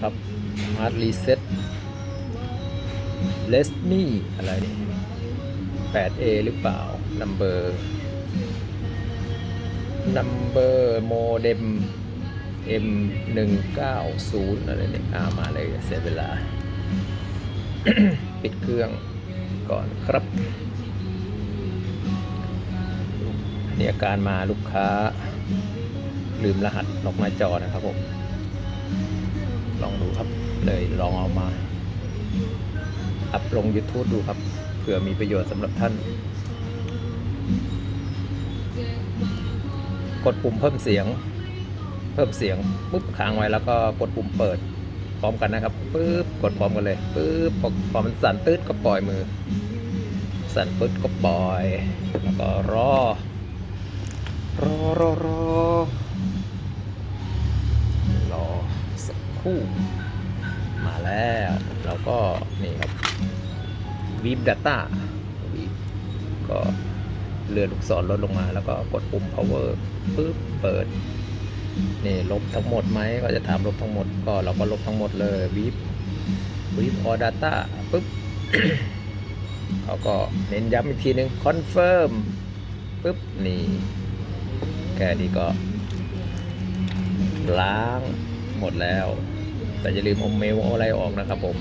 ครับ hard reset let me อะไร 8A หรือเปล่า number number modem M 1 9 0 อะไรเนี่ยอามาเลยเสียเวลา ปิดเครื่องก่อนครับนี่อาการมาลูกค้า ลืมรหัสล็อกหน้าจอนะครับผม ลองดูครับ เลยลองเอามา อัพลง YouTube ดูครับ เผื่อมีประโยชน์สำหรับท่าน กดปุ่มเพิ่มเสียง เพิ่มเสียงปุ๊บค้างไว้แล้วก็กดปุ่มเปิดพร้อมกันนะครับปุ๊บกดพร้อมกันเลยปุ๊บพอมันสั่นตืดก็ปล่อยมือ สั่นปึ๊ดก็ปล่อย แล้วก็รอ รอรอรอ คู่ มาแล้วเราก็นี่ครับวีบ Data วีบก็เลื่อนลูกศรลดลงมา แล้วก็กดปุ่ม power ปึ๊บเปิดนี่ลบทั้งหมดไหมก็จะถามลบทั้งหมดก็เราก็ลบทั้งหมดเลยวีบวีบ all data ปึ๊บเขาก็เน้นย้ำอีกทีนึง confirm ปึ๊บนี่แค่นี้ก็ล้างหมดแล้ว แต่อย่าลืมอมเมลเอาอะไรออกนะครับผม